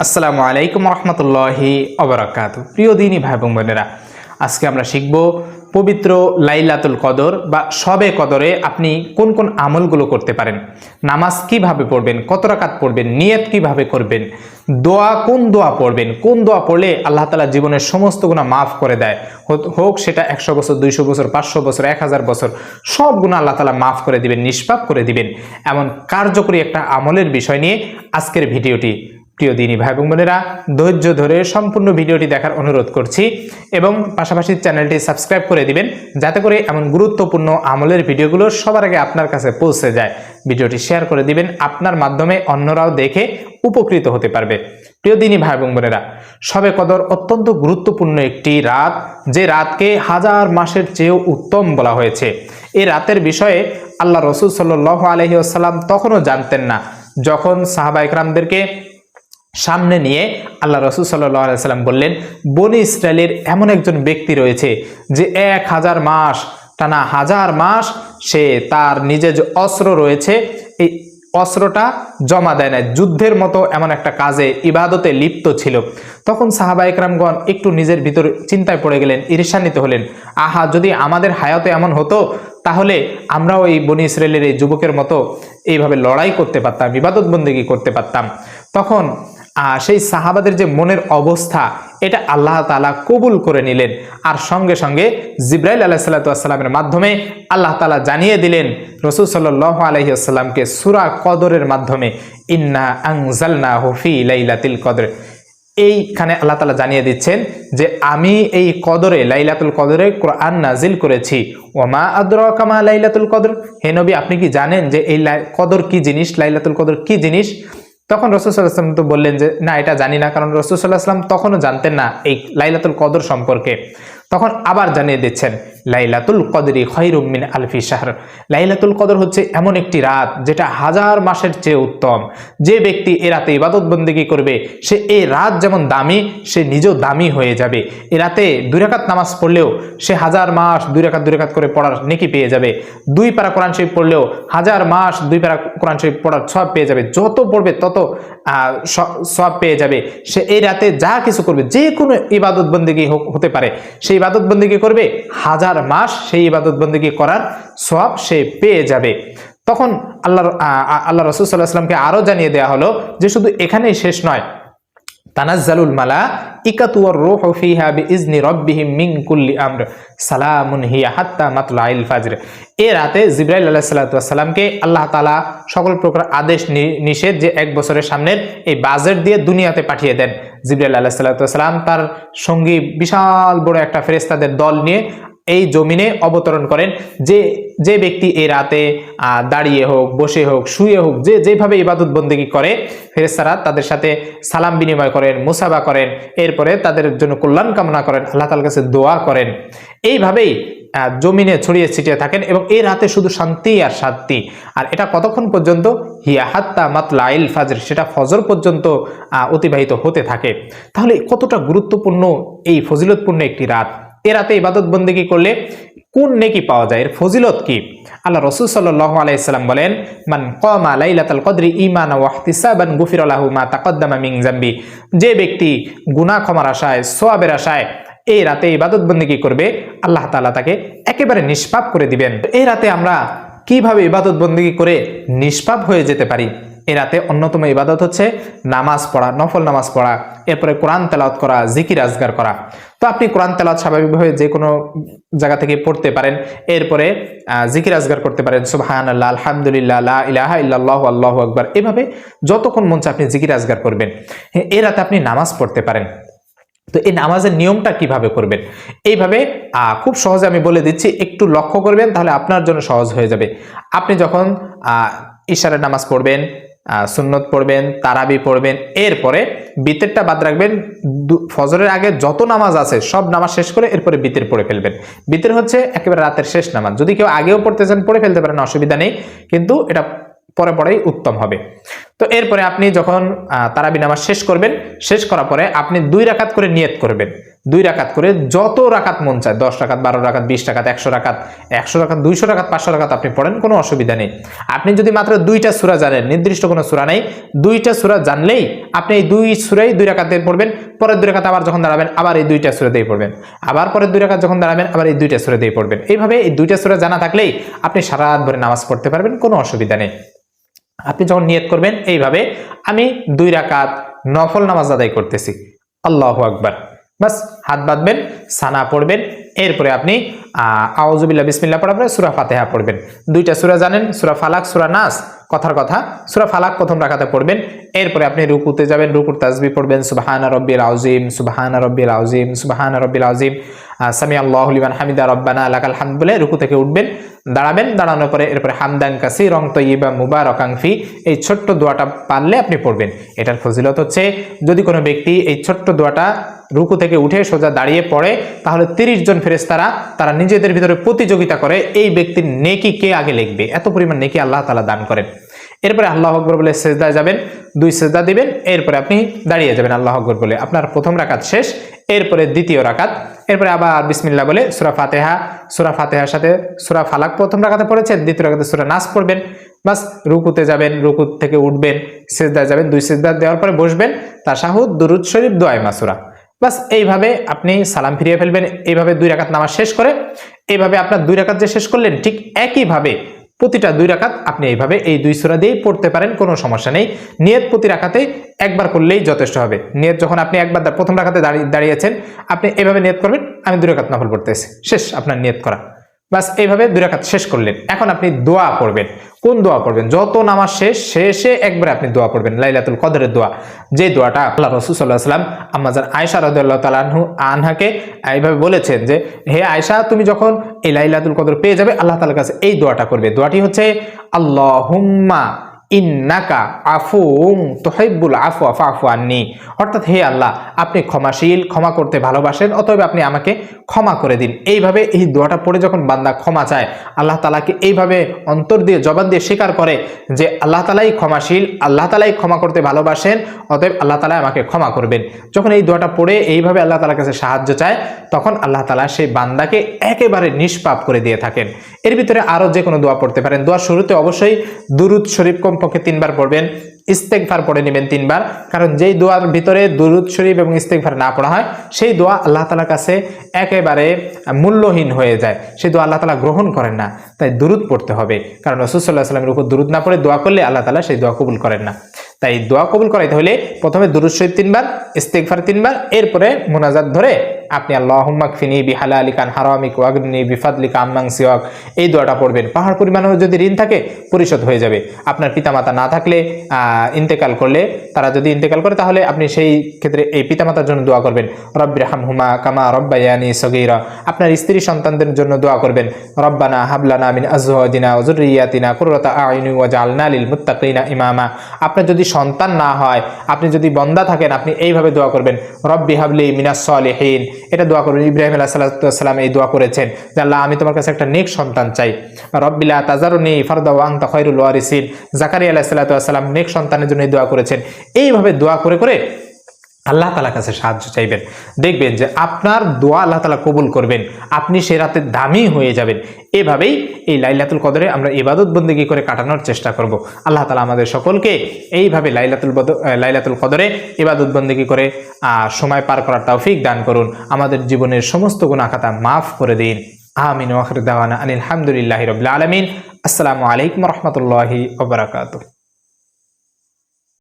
আসসালামু আলাইকুম রহমতুল্লাহি অবরাকাত। প্রিয় দিনী ভাই বোন বোনেরা, আজকে আমরা শিখব পবিত্র লাইলাতুল কদর বা সবে কদরে আপনি কোন কোন আমলগুলো করতে পারেন। নামাজ কীভাবে পড়বেন, কত রাকাত পড়বেন, নিয়ত কীভাবে করবেন, দোয়া কোন দোয়া পড়বেন, কোন দোয়া পড়লে আল্লাহ তালা জীবনের সমস্ত গুণা মাফ করে দেয়। হোক সেটা একশো বছর, দুইশো বছর, পাঁচশো বছর, এক হাজার বছর, সব গুণা আল্লাহ তালা মাফ করে দিবেন, নিষ্পাপ করে দিবেন। এমন কার্যকরী একটা আমলের বিষয় নিয়ে আজকের ভিডিওটি। প্রিয় দিনী ভাই বোন বোনেরা, ধৈর্য ধরে সম্পূর্ণ ভিডিওটি দেখার অনুরোধ করছি এবং পাশাপাশি চ্যানেলটি সাবস্ক্রাইব করে দিবেন যাতে করে এমন গুরুত্বপূর্ণ আমলের ভিডিওগুলো সবার আগে আপনার কাছে পৌঁছে যায়। ভিডিওটি শেয়ার করে দিবেন, আপনার মাধ্যমে অন্যরাও দেখে উপকৃত হতে পারবে। প্রিয় দিনী ভাই বোন বোনেরা, সবে কদর অত্যন্ত গুরুত্বপূর্ণ একটি রাত, যে রাতকে হাজার মাসের চেয়েও উত্তম বলা হয়েছে। এই রাতের বিষয়ে আল্লাহ রসুল সাল্লাহ আলহি আসাল্লাম তখনও জানতেন না। যখন সাহাবা ইকরামদেরকে সামনে নিয়ে আল্লাহ রসুল সাল্লাম বললেন, বনি ইসরায়েলের এমন একজন ব্যক্তি রয়েছে যে এক হাজার মাস, টানা হাজার মাস সে তার নিজে যে অস্ত্র রয়েছে, এই অস্ত্রটা জমা দেয় না যুদ্ধের মতো এমন একটা কাজে ইবাদতে লিপ্ত ছিল। তখন সাহাবা একরামগণ একটু নিজের ভিতর চিন্তায় পড়ে গেলেন, ঈর্ষান্বিত হলেন, আহা, যদি আমাদের হায়াতে এমন হতো, তাহলে আমরাও এই বনি ইসরায়েলের এই যুবকের মতো এইভাবে লড়াই করতে পারতাম ইবাদত বন্দেগী করতে পারতাম। তখন সেই সাহাবাদের যে মনের অবস্থা, এটা আল্লাহ তালা কবুল করে নিলেন। আর সঙ্গে সঙ্গে জিব্রাইল আলাহ সাল্লাতামের মাধ্যমে আল্লাহ তালা জানিয়ে দিলেন, রসুল সাল্লাহ আলহিউসাল্লামকে সুরা কদরের মাধ্যমে, ইন্না আংজালনা হফি লাইলাতিল কদর। এইখানে আল্লাহ তালা জানিয়ে দিচ্ছেন যে, আমি এই কদরে, লাইলাতুল কদরে কোরআন নাজিল করেছি। ওমা আদর কামা লাইলাতুল কদর? হে নবী, আপনি কি জানেন যে এই কদর কি জিনিস? লাইলাতুল কদর কি জিনিস? তখন রসুলাম তো বললেন যে, না, এটা জানি না। কারণ রসুল্লাহাম তখনও জানতেন না এই লাইলাতুল কদর সম্পর্কে। তখন আবার জানিয়ে দিচ্ছেন লাইলাতুল কদরি খৈরুমিন আলফি শাহর। লাইলাতুল কদর হচ্ছে এমন একটি রাত যেটা হাজার মাসের চেয়ে উত্তম। যে ব্যক্তি এ রাতে ইবাদত বন্দেগী করবে, সে এই রাত যেমন দামি, সে নিজেও দামি হয়ে যাবে। এ রাতে দুই রাকাত নামাজ পড়লেও সে হাজার মাস দুই রাকাত, দুই করে পড়ার নেকি পেয়ে যাবে। দুই পারা কোরআন শরীফ পড়লেও হাজার মাস দুই পারা কোরআন শরীফ পড়ার সব পেয়ে যাবে। যত পড়বে তত সব পেয়ে যাবে। সে এই রাতে যা কিছু করবে, যে কোনো ইবাদত বন্দেগী হতে পারে। সেই ইবাদত বন্দেগী করবে হাজার মাস সেই ইবাদত বন্দেগী করার সব সে পেয়ে যাবে। তখন আল্লাহ আল্লাহ রসুল সাল্লাহ আসলামকে আরও জানিয়ে দেওয়া হলো যে শুধু এখানেই শেষ নয়, তানাজ্জালুল মালা ইকাতুয়ার রূহ ফিহা বিইজনি রাব্বিহিম মিন কুল্লি আমর, সালামুন হিয়া হাত্তা মাতলাইল ফাজর। এ রাতে জিব্রাইল আলাইহিস সালাতু সালামকে আল্লাহ তালা সকল প্রকার আদেশ নিষেধ যে এক বছরের সামনের এই বাজেট দিয়ে দুনিয়াতে পাঠিয়ে দেন। জিব্রাইল আলাইহিস সালাতু সালাম তার সঙ্গী বিশাল বড় একটা ফেরেস্তাদের দল নিয়ে এই জমিনে অবতরণ করেন। যে যে ব্যক্তি এই রাতে দাঁড়িয়ে হোক, বসে হোক, শুয়ে হোক, যে, যেভাবে ইবাদত বন্দেগী করে ফেরেস্তারা তাদের সাথে সালাম বিনিময় করেন মুসাবা করেন, এরপরে তাদের জন্য কল্যাণ কামনা করেন, আল্লাহ তালার কাছে দোয়া করেন। এইভাবেই জমিনে ছড়িয়ে ছিটিয়ে থাকেন এবং এই রাতে শুধু শান্তি আর শান্তি। আর এটা কতক্ষণ পর্যন্ত? হিয়া হাত্তা মাতলা আইল ফাজর, সেটা ফজর পর্যন্ত অতিবাহিত হতে থাকে। তাহলে কতটা গুরুত্বপূর্ণ এই ফজিলতপূর্ণ একটি রাত? এ রাতে ইবাদত বন্দেগী করলে কোন নেকি পাওয়া যায়? এর ফজিলত কি? আল্লাহ রসুল সাল্লাহ আলাইসাল্লাম বলেন, মান কমা লাইলাতাল কদরি ইমান ওয়াহতিসাবান গুফির আলাহু মা তাকদ্দামা মিং জাম্বি যে ব্যক্তি গুনাহ ক্ষমার আশায় সোয়াবের আশায় এই রাতে ইবাদত বন্দেগী করবে, আল্লাহ তাআলা তাকে একেবারে নিষ্পাপ করে দিবেন। এই রাতে আমরা কীভাবে ইবাদত বন্দেগী করে নিষ্পাপ হয়ে যেতে পারি? এ রাতে অন্যতম ইবাদত হচ্ছে নামাজ পড়া, নফল নামাজ পড়া, এরপরে কোরআন তেলাওয়াত করা, জিকির আজগার করা। তো আপনি কোরআন তেলাওয়াত স্বাভাবিকভাবে যে কোনো জায়গা থেকে পড়তে পারেন, এরপরে জিকির আজগার করতে পারেন সুবহান আল্লাহ আলহামদুলিল্লাহ, লা ইলাহা ইল্লাল্লাহু, আল্লাহু আকবার। এভাবে যতক্ষণ চায় আপনি জিকির আজগার করবেন। এ রাতে আপনি নামাজ পড়তে পারেন। তো এই নামাজের নিয়মটা কীভাবে করবেন? এইভাবে খুব সহজে আমি বলে দিচ্ছি, একটু লক্ষ্য করবেন, তাহলে আপনার জন্য সহজ হয়ে যাবে। আপনি যখন ইশারের নামাজ পড়বেন সুন্নত পড়বেন, তারাবি পড়বেন, এরপরে বিতেরটা বাদ রাখবেন ফজরের আগে যত নামাজ আছে, সব নামাজ শেষ করে এরপরে বিতের পড়ে ফেলবেন। বিতের হচ্ছে একেবারে রাতের শেষ নামাজ। যদি কেউ আগেও পড়তে চান, পড়ে ফেলতে পারেন, অসুবিধা নেই, কিন্তু এটা পরে পরেই উত্তম হবে। তো এরপরে আপনি যখন তারাবি নামাজ শেষ করবেন, শেষ করার পরে আপনি দুই রাকাত করে নিয়ত করবেন। দুই রাকাত করে যত রাকাত মন চায়, দশ রাকাত, বারো রাকাত, বিশ রাকাত, একশো রাকাত একশো রাকাত, দুইশো রাকাত, পাঁচশো রাকাত আপনি পড়েন, কোনো অসুবিধা নেই। আপনি যদি মাত্র দুইটা সুরা জানেন, নির্দিষ্ট কোনো সুরা নেই, দুইটা সুরা জানলেই আপনি এই দুই সুরাই দুই রাকাতে পড়বেন, পরের দুই রাকাত আবার যখন দাঁড়াবেন, আবার এই দুইটা সুরা দিয়ে পড়বেন। আবার পরের দুই রাকাত যখন দাঁড়াবেন, আবার এই দুইটা সুরা দিয়ে পড়বেন। এইভাবে এই দুইটা সুরা জানা থাকলেই আপনি সারা রাত ভরে নামাজ পড়তে পারবেন, কোনো অসুবিধা নেই। আপনি যখন নিয়ত করবেন, এইভাবে আমি দুই রাকাত নফল নামাজ আদায় করতেছি। আল্লাহ আকবার। বাস, হাত বাঁধবেন, সানা পড়বেন, এরপরে আপনি আউজুবিল্লা বিসমিল্লা পড়ার সুরা ফাতেহা পড়বেন। দুইটা সুরা জানেন, সুরা ফালাক, সুরা নাস, কথার কথা। সুরা ফালাক প্রথম রাখাতে পড়বেন, এরপরে আপনি রুকুতে যাবেন, রুকুর তাজবি পড়বেন, সুবাহানা রব্বিল আউজিম সুবাহানা রব্বিল আউজিম সুবাহানা রব্বিল আউজিম সামি আল্লাহ হামিদা, রব্বানা লাকাল হামদ বলে রুকু থেকে উঠবেন, দাঁড়াবেন, দাঁড়ানোর পরে এরপরে হামদান কাসি, রং তৈবা মুবারকাংফি এই ছোট্ট দোয়াটা পারলে আপনি পড়বেন। এটার ফজিলত হচ্ছে, যদি কোনো ব্যক্তি এই ছোট্ট দোয়াটা রুকু থেকে উঠে সোজা দাঁড়িয়ে পড়ে, তাহলে তিরিশ জন ফেরেস্তারা তারা নিজেদের ভিতরে প্রতিযোগিতা করে এই ব্যক্তির নেকি কে আগে লিখবে? এত পরিমাণ নেকি আল্লাহ তালা দান করেন। এরপরে আল্লাহ আকবর বলে সেজদায় যাবেন, দুই সেজদা দিবেন, এরপরে আপনি দাঁড়িয়ে যাবেন আল্লাহ আকবর বলে। আপনার প্রথম রাকাত শেষ, এরপরে দ্বিতীয় রাকাত এরপরে আবার বিসমিল্লা বলে সুরা ফাতেহা, সুরা ফাতেহার সাথে সুরা ফালাক প্রথম রাখাতে পড়েছেন দ্বিতীয় রাখাতে সুরা নাচ পড়বেন। বাস রুকুতে যাবেন, রুকু থেকে উঠবেন সেজদায় যাবেন, দুই সেজদা দেওয়ার পরে বসবেন। তাশাহুদ, দুরুদ শরীফ, দোয়াই মাসুরা। বাস এইভাবে আপনি সালাম ফিরিয়ে ফেলবেন, এইভাবে দুই রাকাত নামাজ শেষ করে, এইভাবে আপনার দুই রাকাত যে শেষ করলেন, ঠিক একইভাবে প্রতিটা দুই রাখাত আপনি এইভাবে এই দুই সুরা দিয়েই পড়তে পারেন, কোনো সমস্যা নেই। নিয়ত প্রতি রাখাতে একবার করলেই যথেষ্ট হবে। নিয়ত যখন আপনি একবার প্রথম রাখাতে দাঁড়িয়ে, দাঁড়িয়েছেন, আপনি এভাবে নিয়ত করবেন, আমি দুই রাখাত নফল পড়তেছি। শেষ আপনার নিয়ত করা। বাস এইভাবে দুই রাকাত শেষ করলেন। এখন আপনি দোয়া পড়বেন। কোন দোয়া পড়বেন? যত নামাজ শেষ, শেষে একবার আপনি দোয়া পড়বেন, লাইলাতুল কদরের দোয়া। যে দোয়াটা আল্লাহ রসুল সাল্লাহ সাল্লাম আমাজার আয়সা রদুল্লাহ তালাহু আনহাকে এইভাবে বলেছেন যে, হে আয়সা তুমি যখন এই লাইলাতুল কদর পেয়ে যাবে, আল্লাহ তালার কাছে এই দোয়াটা করবে। দোয়াটি হচ্ছে, আল্লাহুম্মা ইন্নাকা আফুং তোহাইবুল আফু আফা আফু আননি। অর্থাৎ হে আল্লাহ, আপনি ক্ষমাশীল, ক্ষমা করতে ভালোবাসেন, অতএব আপনি আমাকে ক্ষমা করে দিন। এইভাবে এই দোয়াটা পড়ে যখন বান্দা ক্ষমা চায়, আল্লাহ তালাকে এইভাবে অন্তর দিয়ে, জবান দিয়ে স্বীকার করে যে আল্লাহ তালাই ক্ষমাশীল, আল্লাহ তালাই ক্ষমা করতে ভালোবাসেন, অতএব আল্লাহ তালা আমাকে ক্ষমা করবেন। যখন এই দোয়াটা পড়ে এইভাবে আল্লাহ তালার কাছে সাহায্য চায়, তখন আল্লাহ তালা সেই বান্দাকে একেবারে নিষ্পাপ করে দিয়ে থাকেন। এর ভিতরে আরও যে কোনো দোয়া পড়তে পারেন। দোয়ার শুরুতে অবশ্যই দুরুদ শরীফ কমপক্ষে তিনবার পড়বেন ইস্তেকফার পড়ে নেবেন তিনবার। কারণ যেই দোয়ার ভিতরে দুরুদ শরীফ এবং ইস্তেকফার না পড়া হয়, সেই দোয়া আল্লাহ তালার কাছে একেবারে মূল্যহীন হয়ে যায়। সেই দোয়া আল্লাহ তালা গ্রহণ করেন না, তাই দুরুদ পড়তে হবে। কারণ রসুল্লাহ সাল্লামের উপর দুরুদ না পড়ে দোয়া করলে আল্লাহ তালা সেই দোয়া কবুল করেন না। তাই দোয়া কবুল করাইতে হলে প্রথমে দুরুদ শরীফ তিনবার ইস্তেকফার তিনবার, এরপরে মোনাজাত ধরে আপনি আল্লাহম্মাক ফিনি বিহালা আলী কান হারামিক ওয়াগনি বিফাদলিকা আম্মাং সিওয়াক। এই দোয়াটা পড়বেন। পাহাড় পরিমাণের যদি ঋণ থাকে, পরিশোধ হয়ে যাবে। আপনার পিতামাতা না থাকলে ইন্তেকাল করলে, তারা যদি ইন্তেকাল করে, তাহলে আপনি সেই ক্ষেত্রে এই পিতামাতার জন্য দোয়া করবেন। রব্বির হুমা কামা রব্বায়ানি সগীরা। আপনার স্ত্রী সন্তানদের জন্য দোয়া করবেন। রব্বানা হাবলানা মিন আজওয়াজিনা ওজুরিয়াতিনা কুররাতা আইনি ওয়াজআলনা লিল মুত্তাকিনা ইমামা। আপনার যদি সন্তান না হয়, আপনি যদি বন্দা থাকেন, আপনি এইভাবে দোয়া করবেন। রব্বি হাবলি মিনাস সলিহিন। এটা দোয়া করবেন ইব্রাহিম আলাহ সাল্লাহাম এই দোয়া করেছেন যে, আল্লাহ, আমি তোমার কাছে একটা নেক সন্তান চাই। রব্বিল্লা তাজারুনি ফারদা ওয়াংতা খৈরুল ওয়ারিসিন। জাকারি আলাহ সাল্লাম নেক সন্তানের জন্য দোয়া করেছেন। এইভাবে দোয়া করে করে আল্লাহ তালার কাছে সাহায্য চাইবেন। দেখবেন যে আপনার দোয়া আল্লাহ তালা কবুল করবেন, আপনি সে রাতে দামি হয়ে যাবেন। এভাবেই এই লাইলাতুল কদরে আমরা ইবাদত বন্দিগি করে কাটানোর চেষ্টা করব। আল্লাহ তালা আমাদের সকলকে এইভাবে লাইলাতুল লাইলাতুল কদরে ইবাদত বন্দিগি করে সময় পার করার তৌফিক দান করুন। আমাদের জীবনের সমস্ত গুণাখাতা মাফ করে দিন। আমিন। ওয়াখির আনিল হামদুলিল্লাহি রবিল আলমিন। আসসালামু আলাইকুম রহমতুল্লাহি ওবরাকাতুহ